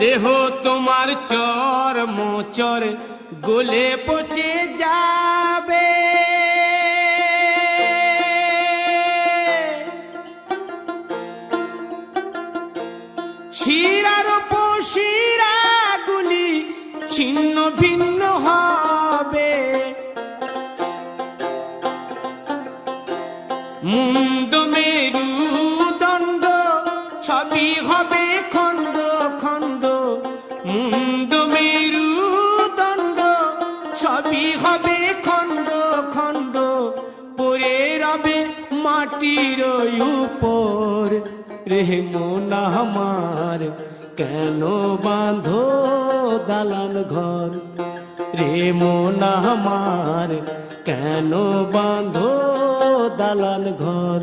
দেহ তোমার চর মোচর গলে পচে যাবে। শিরার শিরা গুলি ছিন্ন ভিন্ন হবে। মুন্ড মেরু দণ্ড সবই হবে খণ্ড মুন্ড মেরু দণ্ড, সবই হবে খণ্ড খণ্ড। পরে রবে মাটির উপর। রে মন আমার, কেন বাঁধো দালান ঘর? রে মন আমার, কেন বাঁধো দালান ঘর?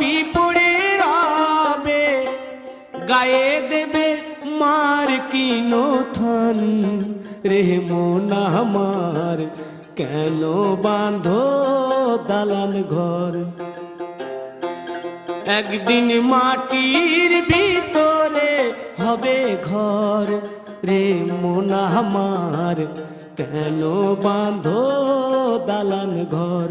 সবই পড়ে গায়ে দেবে মার কিনো থন রে মন আমার, কেন বাঁধো দালান ঘর? একদিন মাটির ভিতরে হবে ঘর। রে মন আমার, কেন বাঁধো দালান ঘর?